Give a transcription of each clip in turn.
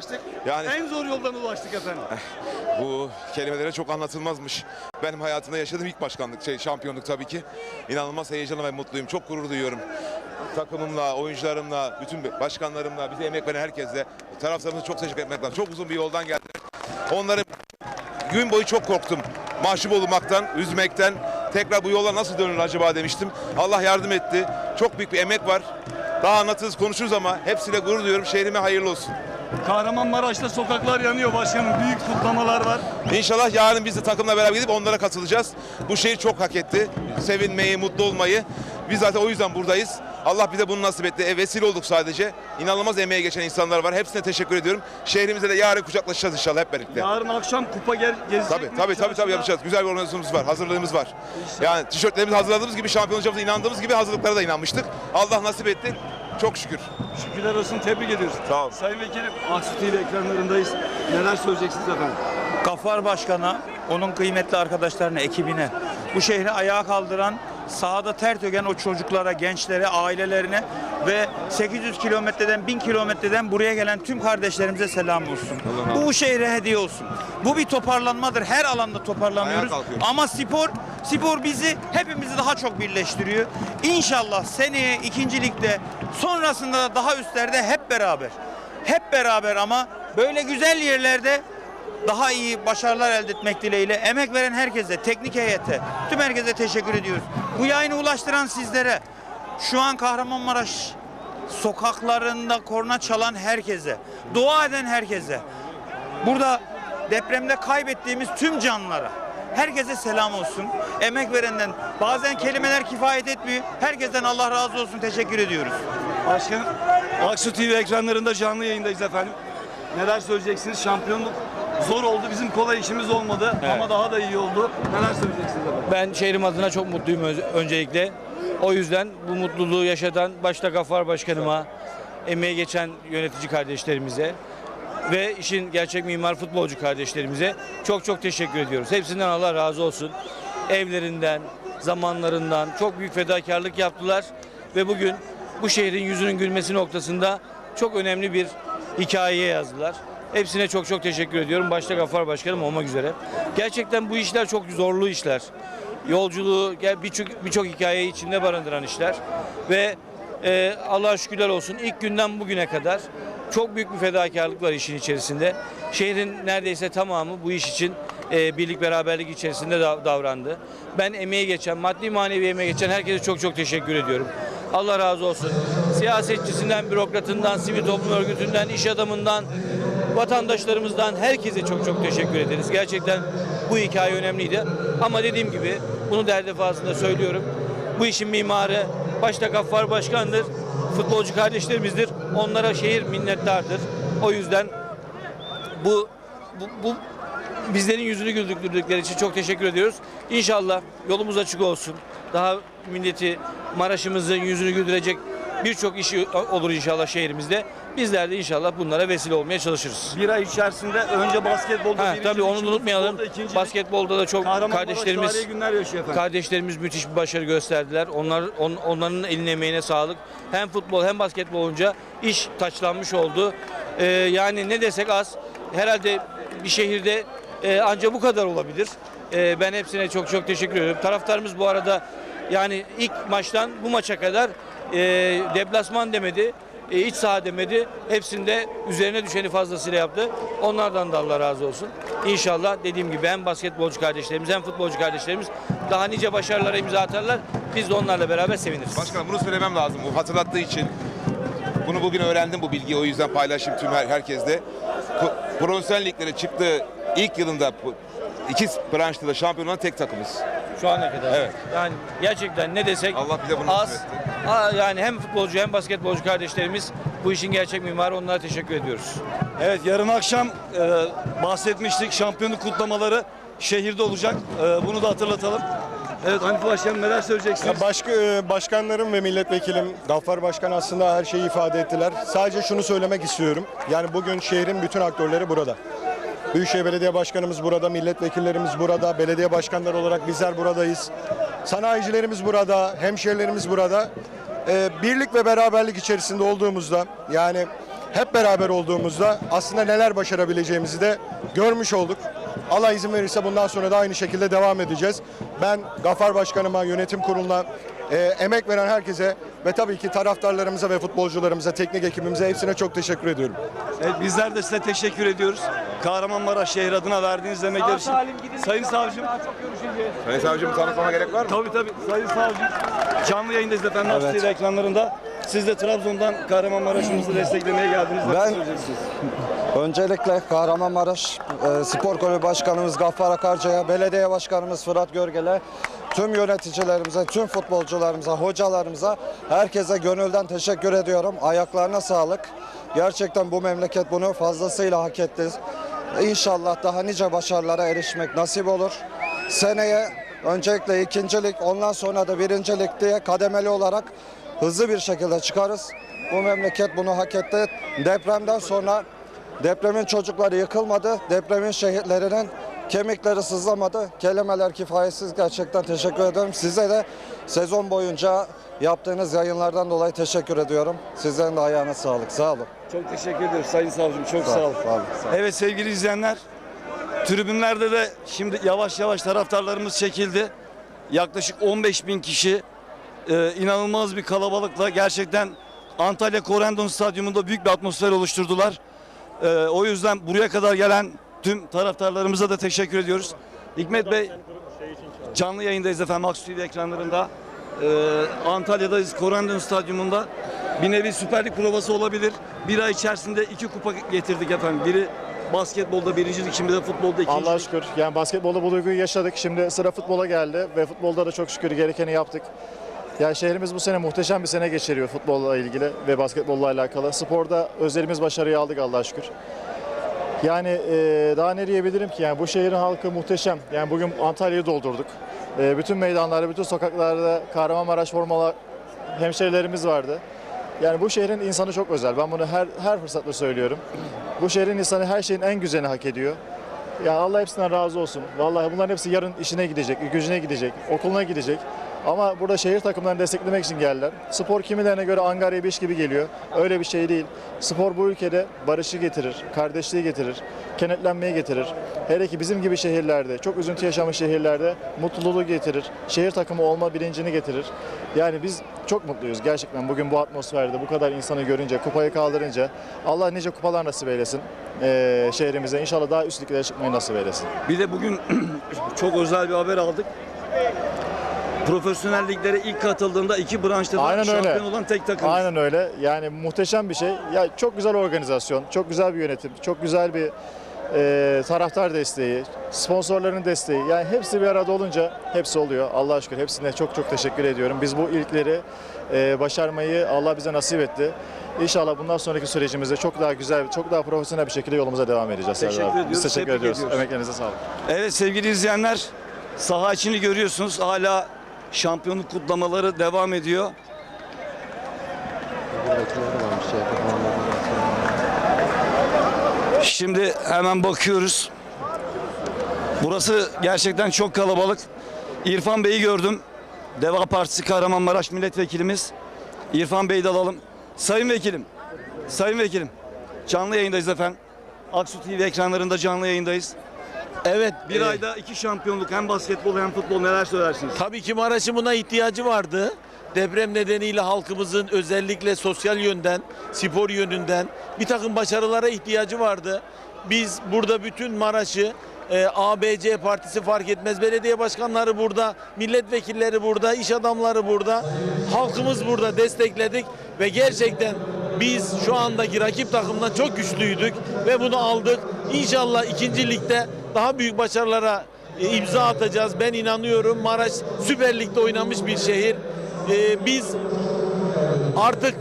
ulaştık. Yani- En zor yoldan ulaştık efendim. Bu kelimelere çok anlatılmazmış. Benim hayatımda yaşadığım ilk başkanlık, şey şampiyonluk tabii ki. İnanılmaz heyecanlı ve mutluyum. Çok gurur duyuyorum. Takımımla, oyuncularımla, bütün başkanlarımla, bize emek veren herkesle, taraftarımıza çok teşekkür etmek lazım. Çok uzun bir yoldan geldiler. Onların gün boyu çok korktum. Mahcup olmaktan, üzmekten. Tekrar bu yola nasıl dönülür acaba demiştim. Allah yardım etti. Çok büyük bir emek var. Daha anlatırız, konuşuruz ama hepsiyle gurur duyuyorum. Şehrime hayırlı olsun. Kahramanmaraş'ta sokaklar yanıyor başkanım. Büyük kutlamalar var. İnşallah yarın biz de takımla beraber gidip onlara katılacağız. Bu şehir çok hak etti. Sevinmeyi, mutlu olmayı. Biz zaten o yüzden buradayız. Allah bize bunu nasip etti. E, vesile olduk sadece. İnanılmaz emeğe geçen insanlar var. Hepsine teşekkür ediyorum. Şehrimize de yarın kucaklaşacağız inşallah hep birlikte. Yarın akşam kupa gel gezecek Tabii mi? tabii tabii tabii yapacağız. Güzel bir organizasyonumuz var. Hazırlığımız var. Yani tişörtlerimizi hazırladığımız gibi şampiyon olacağımıza inandığımız gibi hazırlıklara da inanmıştık. Allah nasip etti. Çok şükür. Şükürler olsun tebrik ediyoruz. Sağ olun. Sayın Vekilim Aksu TV ekranlarındayız. Neler söyleyeceksiniz efendim? Gaffar Başkan'a, onun kıymetli arkadaşlarına, ekibine, bu şehri ayağa kaldıran, sahada ter döken o çocuklara, gençlere, ailelerine ve 800 kilometreden, 1000 kilometreden buraya gelen tüm kardeşlerimize selam olsun. Bu, şehre hediye olsun. Bu bir toparlanmadır. Her alanda toparlanıyoruz. Ama spor, spor bizi, hepimizi daha çok birleştiriyor. İnşallah seneye ikincilikte, sonrasında da daha üstlerde hep beraber. Hep beraber ama böyle güzel yerlerde daha iyi başarılar elde etmek dileğiyle emek veren herkese, teknik heyete, tüm herkese teşekkür ediyoruz. Bu yayını ulaştıran sizlere, şu an Kahramanmaraş sokaklarında korna çalan herkese, dua eden herkese, burada depremde kaybettiğimiz tüm canlara, herkese selam olsun. Emek verenden bazen kelimeler kifayet etmiyor. Herkesten Allah razı olsun. Teşekkür ediyoruz. Başkanım Aksu TV ekranlarında canlı yayındayız efendim. Neler söyleyeceksiniz? Şampiyonluk zor oldu. Bizim kolay işimiz olmadı ama daha da iyi oldu. Neler söyleyeceksiniz efendim? Ben şehrim adına çok mutluyum öncelikle. O yüzden bu mutluluğu yaşatan başta Gaffar Başkanıma, emeği geçen yönetici kardeşlerimize ve işin gerçek mimar futbolcu kardeşlerimize çok çok teşekkür ediyoruz. Hepsinden Allah razı olsun. Evlerinden, zamanlarından çok büyük fedakarlık yaptılar ve bugün bu şehrin yüzünün gülmesi noktasında çok önemli bir hikayeye yazdılar. Hepsine çok çok teşekkür ediyorum. Başta Gaffar Başkanım olmak üzere. Gerçekten bu işler çok zorlu işler. Yolculuğu birçok birçok hikayeyi içinde barındıran işler ve e, Allah'a şükürler olsun ilk günden bugüne kadar çok büyük bir fedakarlık var işin içerisinde. Şehrin neredeyse tamamı bu iş için e, birlik beraberlik içerisinde da- davrandı. Ben emeği geçen, maddi manevi emeği geçen herkese çok çok teşekkür ediyorum. Allah razı olsun. Siyasetçisinden, bürokratından, sivil toplum örgütünden, iş adamından, vatandaşlarımızdan herkese çok çok teşekkür ederiz. Gerçekten bu hikaye önemliydi. Ama dediğim gibi bunu der defasında söylüyorum. Bu işin mimarı başta Gaffar Başkan'dır. Futbolcu kardeşlerimizdir. Onlara şehir minnettardır. O yüzden bu bu, bu bizlerin yüzünü güldürdükleri için çok teşekkür ediyoruz. İnşallah yolumuz açık olsun. Daha milleti Maraş'ımızın yüzünü güldürecek birçok işi olur inşallah şehrimizde. Bizler de inşallah bunlara vesile olmaya çalışırız. Bir ay içerisinde önce basketbolda Ha, tabii onu unutmayalım. ikincilik. Basketbolda da çok kardeşlerimiz günler yaşıyor efendim. kardeşlerimiz müthiş bir başarı gösterdiler. Onlar on- onların eline emeğine sağlık. Hem futbol hem basketbol olunca iş taçlanmış oldu. Ee, yani ne desek az. Herhalde bir şehirde e, ancak bu kadar olabilir. Ee, ben hepsine çok çok teşekkür ediyorum. Taraftarımız bu arada yani ilk maçtan bu maça kadar e, deplasman demedi. E, iç saha demedi. Hepsinde üzerine düşeni fazlasıyla yaptı. Onlardan da Allah razı olsun. İnşallah dediğim gibi hem basketbolcu kardeşlerimiz hem futbolcu kardeşlerimiz daha nice başarılara imza atarlar. Biz de onlarla beraber seviniriz. Başkanım bunu söylemem lazım. Bu hatırlattığı için. Bunu bugün öğrendim bu bilgiyi. O yüzden paylaşayım tüm her, herkesle. Pro- Profesyonel liglere çıktığı ilk yılında iki branşta da şampiyon olan tek takımız. Şu ana kadar. Evet. Yani gerçekten ne desek Allah bize bunu az. Yani hem futbolcu hem basketbolcu kardeşlerimiz bu işin gerçek mimarı onlara teşekkür ediyoruz. Evet yarın akşam e, bahsetmiştik şampiyonluk kutlamaları şehirde olacak. E, bunu da hatırlatalım. Evet Hanife Başkanım neler söyleyeceksiniz? Ya başka, e, başkanlarım ve milletvekilim Gaffar Başkan aslında her şeyi ifade ettiler. Sadece şunu söylemek istiyorum. Yani bugün şehrin bütün aktörleri burada. Büyükşehir Belediye Başkanımız burada, milletvekillerimiz burada, belediye başkanları olarak bizler buradayız. Sanayicilerimiz burada, hemşehrilerimiz burada. E, birlik ve beraberlik içerisinde olduğumuzda yani hep beraber olduğumuzda aslında neler başarabileceğimizi de görmüş olduk. Allah izin verirse bundan sonra da aynı şekilde devam edeceğiz. Ben Gafar Başkanıma, yönetim kuruluna, e, emek veren herkese ve tabii ki taraftarlarımıza ve futbolcularımıza, teknik ekibimize hepsine çok teşekkür ediyorum. Evet, bizler de size teşekkür ediyoruz. Kahramanmaraş şehir adına verdiğiniz emekler için. Sayın Savcım. Sayın Savcım tanıtmama gerek var mı? Tabii tabii. Sayın Savcım. Canlı yayındayız efendim. Evet. Evet. Siz de Trabzon'dan Kahramanmaraş'ımızı desteklemeye geldiniz. Ben-? Öncelikle Kahramanmaraş e, Spor Kulübü Başkanımız Gaffar Akarca'ya, Belediye Başkanımız Fırat Görgel'e, tüm yöneticilerimize, tüm futbolcularımıza, hocalarımıza, herkese gönülden teşekkür ediyorum. Ayaklarına sağlık. Gerçekten bu memleket bunu fazlasıyla hak etti. İnşallah daha nice başarılara erişmek nasip olur. Seneye öncelikle ikincilik, ondan sonra da birincilik diye kademeli olarak hızlı bir şekilde çıkarız. Bu memleket bunu hak etti. Depremden sonra depremin çocukları yıkılmadı. Depremin şehitlerinin kemikleri sızlamadı. Kelimeler kifayetsiz gerçekten teşekkür ederim. Size de sezon boyunca yaptığınız yayınlardan dolayı teşekkür ediyorum. Sizlerin de ayağına sağlık. Sağ olun. Çok teşekkür ediyoruz Sayın Savcım. Çok sağ. Sağ olun. Sağ olun. Evet sevgili izleyenler, tribünlerde de şimdi yavaş yavaş taraftarlarımız çekildi. Yaklaşık 15 bin kişi e, inanılmaz bir kalabalıkla gerçekten Antalya Korendon Stadyumunda büyük bir atmosfer oluşturdular. E, o yüzden buraya kadar gelen tüm taraftarlarımıza da teşekkür ediyoruz. Hikmet Bey canlı yayındayız efendim Aks TV ekranlarında. E, Antalya'dayız Korendon Stadyumunda. Bir nevi Süper Lig provası olabilir. Bir ay içerisinde iki kupa getirdik efendim. Biri basketbolda birincilik, şimdi de futbolda ikincilik. Allah'a şükür. Yani basketbolda bu duyguyu yaşadık. Şimdi sıra futbola geldi ve futbolda da çok şükür gerekeni yaptık. Yani şehrimiz bu sene muhteşem bir sene geçiriyor futbolla ilgili ve basketbolla alakalı. Sporda özlerimiz başarıyı aldık Allah'a şükür. Yani e, daha ne diyebilirim ki? Yani bu şehrin halkı muhteşem. Yani bugün Antalya'yı doldurduk. E, bütün meydanlarda, bütün sokaklarda Kahramanmaraş formalı hemşerilerimiz vardı. Yani bu şehrin insanı çok özel. Ben bunu her her fırsatta söylüyorum. Bu şehrin insanı her şeyin en güzelini hak ediyor. Ya Allah hepsinden razı olsun. Vallahi bunların hepsi yarın işine gidecek, gücüne gidecek, okuluna gidecek. Ama burada şehir takımlarını desteklemek için geldiler. Spor kimilerine göre Angarya Beş gibi geliyor. Öyle bir şey değil. Spor bu ülkede barışı getirir, kardeşliği getirir, kenetlenmeyi getirir. Hele ki bizim gibi şehirlerde, çok üzüntü yaşamış şehirlerde mutluluğu getirir. Şehir takımı olma bilincini getirir. Yani biz çok mutluyuz gerçekten bugün bu atmosferde, bu kadar insanı görünce, kupayı kaldırınca. Allah nice kupalar nasip eylesin eee, şehrimize. İnşallah daha üst liglere çıkmayı nasip eylesin. Bir de bugün çok özel bir haber aldık. Profesyonel liglere ilk katıldığında iki branşta da Aynen öyle. şampiyon olan tek takım. Aynen öyle. Yani muhteşem bir şey. Ya çok güzel organizasyon, çok güzel bir yönetim, çok güzel bir e, taraftar desteği, sponsorların desteği. Yani hepsi bir arada olunca hepsi oluyor. Allah'a şükür hepsine çok çok teşekkür ediyorum. Biz bu ilkleri e, başarmayı Allah bize nasip etti. İnşallah bundan sonraki sürecimizde çok daha güzel, çok daha profesyonel bir şekilde yolumuza devam edeceğiz. Teşekkür Serdar abi. ediyoruz, Biz teşekkür tebrik ediyoruz. ediyoruz. Emeklerinize sağlık. Evet sevgili izleyenler saha içini görüyorsunuz. Hala şampiyonluk kutlamaları devam ediyor. Şimdi hemen bakıyoruz. Burası gerçekten çok kalabalık. İrfan Bey'i gördüm. Deva Partisi Kahramanmaraş milletvekilimiz. İrfan Bey'i de alalım. Sayın Vekilim, Sayın Vekilim. Canlı yayındayız efendim. Aksu TV ekranlarında canlı yayındayız. Evet, Bir e, ayda iki şampiyonluk hem basketbol hem futbol neler söylersiniz? tabii ki Maraş'ın buna ihtiyacı vardı. Deprem nedeniyle halkımızın özellikle sosyal yönden, spor yönünden bir takım başarılara ihtiyacı vardı. Biz burada bütün Maraş'ı e, ABC partisi fark etmez. Belediye başkanları burada, milletvekilleri burada, iş adamları burada. Halkımız burada destekledik ve gerçekten biz şu andaki rakip takımdan çok güçlüydük ve bunu aldık. İnşallah ikinci ligde daha büyük başarılara e, imza atacağız. Ben inanıyorum. Maraş Süper Lig'de oynamış bir şehir. E, biz artık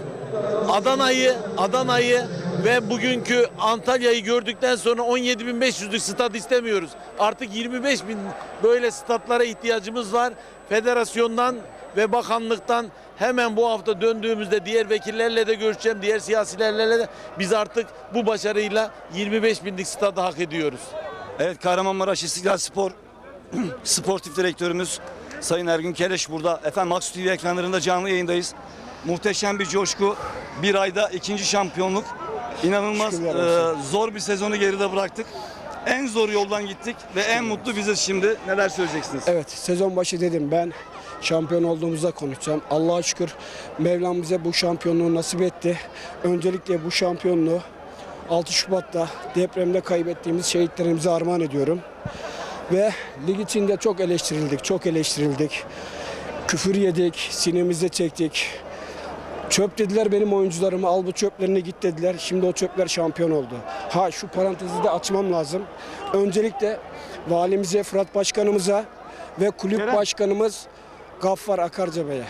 Adana'yı, Adana'yı ve bugünkü Antalya'yı gördükten sonra 17.500'lük stat istemiyoruz. Artık 25 bin böyle statlara ihtiyacımız var. Federasyondan ve bakanlıktan hemen bu hafta döndüğümüzde diğer vekillerle de görüşeceğim, diğer siyasilerle de biz artık bu başarıyla 25 binlik stadı hak ediyoruz. Evet Kahramanmaraş İstiklal Spor Sportif Direktörümüz Sayın Ergün Keleş burada. Efendim Max TV ekranlarında canlı yayındayız. Muhteşem bir coşku. Bir ayda ikinci şampiyonluk. İnanılmaz e, zor bir sezonu geride bıraktık. En zor yoldan gittik ve en mutlu biziz şimdi. Neler söyleyeceksiniz? Evet sezon başı dedim ben şampiyon olduğumuzda konuşacağım. Allah'a şükür Mevlam bize bu şampiyonluğu nasip etti. Öncelikle bu şampiyonluğu 6 Şubat'ta depremde kaybettiğimiz şehitlerimize armağan ediyorum. Ve lig içinde çok eleştirildik, çok eleştirildik. Küfür yedik, sinemize çektik. Çöp dediler benim oyuncularıma al bu çöplerini git dediler. Şimdi o çöpler şampiyon oldu. Ha şu parantezi de açmam lazım. Öncelikle valimize, Fırat Başkanımıza ve kulüp Kerem. başkanımız Gaffar Akarca Bey'e.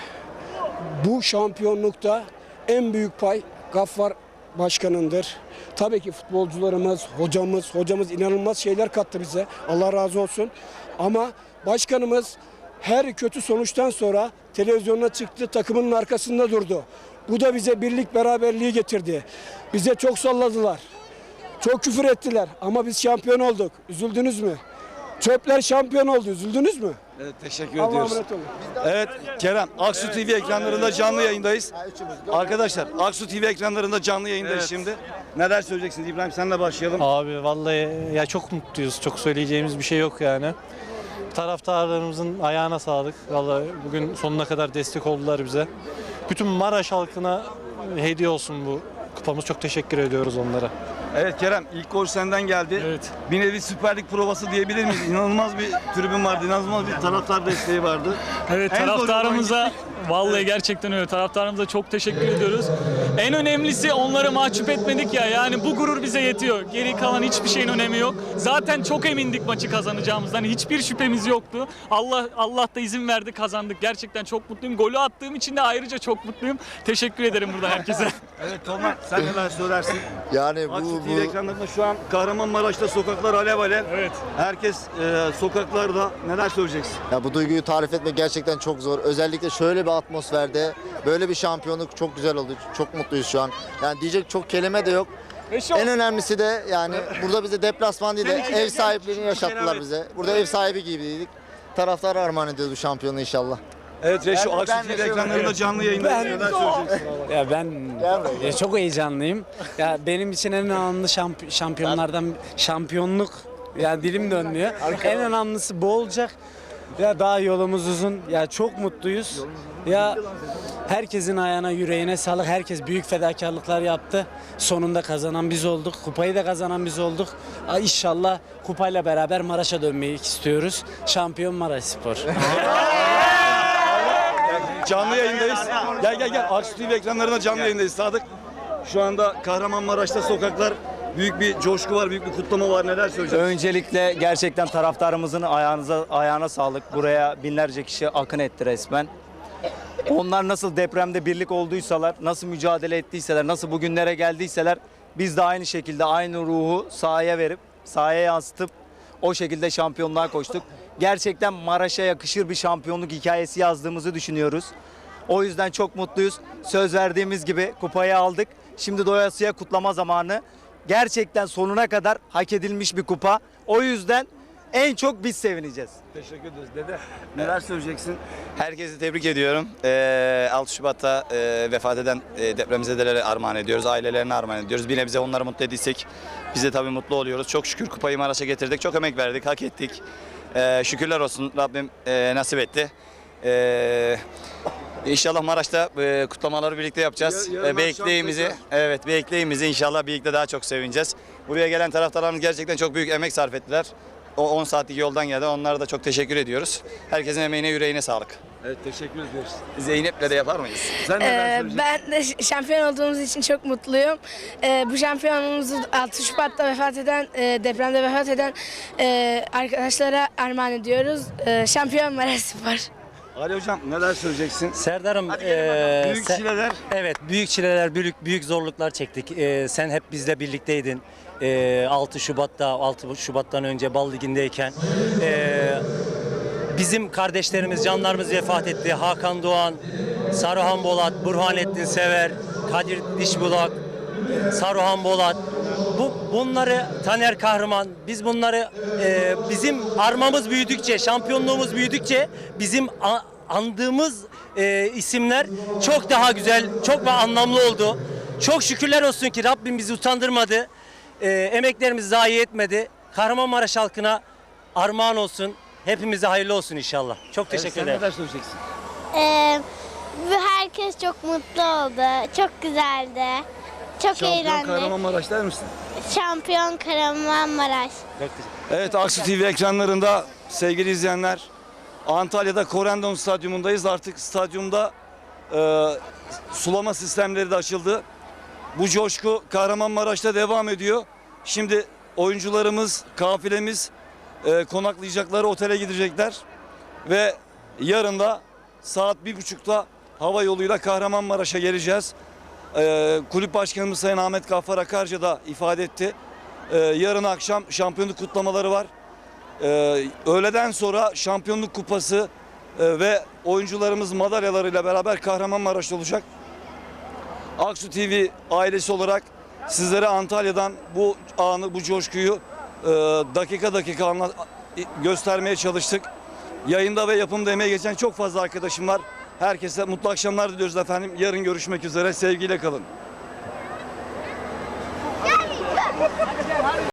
Bu şampiyonlukta en büyük pay Gaffar Başkanındır. Tabii ki futbolcularımız, hocamız, hocamız inanılmaz şeyler kattı bize. Allah razı olsun. Ama başkanımız her kötü sonuçtan sonra televizyona çıktı, takımının arkasında durdu. Bu da bize birlik beraberliği getirdi. Bize çok salladılar. Çok küfür ettiler ama biz şampiyon olduk. Üzüldünüz mü? Çöpler şampiyon oldu. Üzüldünüz mü? Evet, teşekkür Allah'a ediyoruz. emanet olun. Evet Kerem, Aksu TV ekranlarında canlı yayındayız. Arkadaşlar Aksu TV ekranlarında canlı yayındayız şimdi. Neler söyleyeceksiniz İbrahim senle başlayalım. Abi vallahi ya çok mutluyuz. Çok söyleyeceğimiz bir şey yok yani. Taraftarlarımızın ayağına sağlık. Vallahi bugün sonuna kadar destek oldular bize. Bütün Maraş halkına hediye olsun bu kupamız. Çok teşekkür ediyoruz onlara. Evet Kerem ilk gol senden geldi. Evet. Bir nevi Süper Lig provası diyebilir miyiz? İnanılmaz bir tribün vardı, inanılmaz bir taraftar desteği vardı. Evet En zor taraftarımıza vallahi gerçekten öyle. Taraftarımıza çok teşekkür ediyoruz. En önemlisi onları mahcup etmedik ya. Yani bu gurur bize yetiyor. Geri kalan hiçbir şeyin önemi yok. Zaten çok emindik maçı kazanacağımızdan. Hiçbir şüphemiz yoktu. Allah Allah da izin verdi kazandık. Gerçekten çok mutluyum. Golü attığım için de ayrıca çok mutluyum. Teşekkür ederim buradan herkese. Evet Tolga sen neler söylersin? Yani Aksu TV ekranlarında şu an Kahramanmaraş'ta sokaklar alev alev. Evet. Herkes e, sokaklarda neler söyleyeceksin? Ya bu duyguyu tarif etmek gerçekten çok zor. Özellikle şöyle bir atmosferde böyle bir şampiyonluk çok güzel oldu. Çok mutluyuz şu an. Yani diyecek çok kelime de yok. En önemlisi de yani burada bize deplasman değil de ev sahipliğini yaşattılar bize. Burada ev sahibi gibiydik. Taraftar armağan ediyoruz bu şampiyonu inşallah. Evet Reşo Ben- Aksu ben TV şöyle- ekranlarında canlı. Neler söyleyeceksin? Ya ben ya çok heyecanlıyım. Ya benim için en önemli şamp- şampiyonlardan şampiyonluk ya dilim dönmüyor. En önemlisi bu olacak. Ya daha yolumuz uzun. Ya çok mutluyuz. Ya herkesin ayağına yüreğine sağlık. Herkes büyük fedakarlıklar yaptı. Sonunda kazanan biz olduk. Kupayı da kazanan biz olduk. Ay İnşallah kupayla beraber Maraş'a dönmeyi istiyoruz. Şampiyon Maraş Spor. Canlı yayındayız. Gel gel gel. Aksu TV ekranlarında canlı yayındayız Sadık. Şu anda Kahramanmaraş'ta sokaklar büyük bir coşku var, büyük bir kutlama var. Neler söyleyeceksin? Öncelikle gerçekten taraftarımızın ayağınıza ayağına sağlık. Buraya binlerce kişi akın etti resmen. Onlar nasıl depremde birlik olduysalar, nasıl mücadele ettiyseler, nasıl bugünlere geldiyseler biz de aynı şekilde aynı ruhu sahaya verip, sahaya yansıtıp o şekilde şampiyonluğa koştuk. Gerçekten Maraş'a yakışır bir şampiyonluk hikayesi yazdığımızı düşünüyoruz. O yüzden çok mutluyuz. Söz verdiğimiz gibi kupayı aldık. Şimdi doyasıya kutlama zamanı. Gerçekten sonuna kadar hak edilmiş bir kupa. O yüzden en çok biz sevineceğiz. Teşekkür ederiz dede. Neler söyleyeceksin? Herkesi tebrik ediyorum. Ee, 6 Şubat'ta e, vefat eden e, depremzedelere armağan ediyoruz. Ailelerine armağan ediyoruz. Bir nebze onları mutlu ettiysek biz de tabii mutlu oluyoruz. Çok şükür kupayı Maraş'a getirdik. Çok emek verdik, hak ettik. Ee, şükürler olsun Rabbim e, nasip etti. Ee, İnşallah Maraş'ta e, kutlamaları birlikte yapacağız. Ya- E, bekleğimizi, evet bekleğimizi inşallah birlikte daha çok sevineceğiz. Buraya gelen taraftarlarımız gerçekten çok büyük emek sarf ettiler. O 10 saatlik yoldan geldi. Onlara da çok teşekkür ediyoruz. Herkesin emeğine, yüreğine sağlık. Evet teşekkür ediyoruz. Zeynep'le de yapar mıyız? Sen Ee, ben de şampiyon olduğumuz için çok mutluyum. Ee, bu şampiyonumuzu 6 Şubat'ta vefat eden, e, depremde vefat eden e, arkadaşlara armağan ediyoruz. E, şampiyon Maraş Spor. Ali Hocam neler söyleyeceksin? Serdar'ım Büyük çileler. Evet büyük çileler, büyük büyük zorluklar çektik. Ee, sen hep bizle birlikteydin. Ee, 6 Şubat'ta, 6 Şubat'tan önce Bal Ligi'ndeyken. Ee, bizim kardeşlerimiz, canlarımız vefat etti. Hakan Doğan, Saruhan Bolat, Burhanettin Sever, Kadir Dişbulak, Saruhan Bolat. Bu bunları Taner Kahraman biz bunları e, bizim armamız büyüdükçe, şampiyonluğumuz büyüdükçe bizim a- andığımız e, isimler çok daha güzel, çok daha anlamlı oldu. Çok şükürler olsun ki Rabbim bizi utandırmadı. Ee, emeklerimizi zayi etmedi. Kahramanmaraş halkına armağan olsun. Hepimize hayırlı olsun inşallah. Çok teşekkür ederim. söyleyeceksin? Ee, ve herkes çok mutlu oldu. Çok güzeldi. Çok Şampiyon eğlendik. Kahramanmaraş der misin? Şampiyon Kahramanmaraş. Evet Aksu TV ekranlarında sevgili izleyenler Antalya'da Corendon Stadyumundayız. Artık stadyumda e, sulama sistemleri de açıldı. Bu coşku Kahramanmaraş'ta devam ediyor. Şimdi oyuncularımız, kafilemiz e, konaklayacakları otele gidecekler. Ve yarın da saat bir buçukta hava yoluyla Kahramanmaraş'a geleceğiz. E, kulüp başkanımız Sayın Ahmet Gaffar Akarca da ifade etti. Ee, yarın akşam şampiyonluk kutlamaları var. Ee, öğleden sonra şampiyonluk kupası e, ve oyuncularımız madalyalarıyla beraber Kahramanmaraş'ta olacak. Aksu TV ailesi olarak sizlere Antalya'dan bu anı, bu coşkuyu e, dakika dakika anla- göstermeye çalıştık. Yayında ve yapımda emeği geçen çok fazla arkadaşım var. Herkese mutlu akşamlar diliyoruz efendim. Yarın görüşmek üzere. Sevgiyle kalın.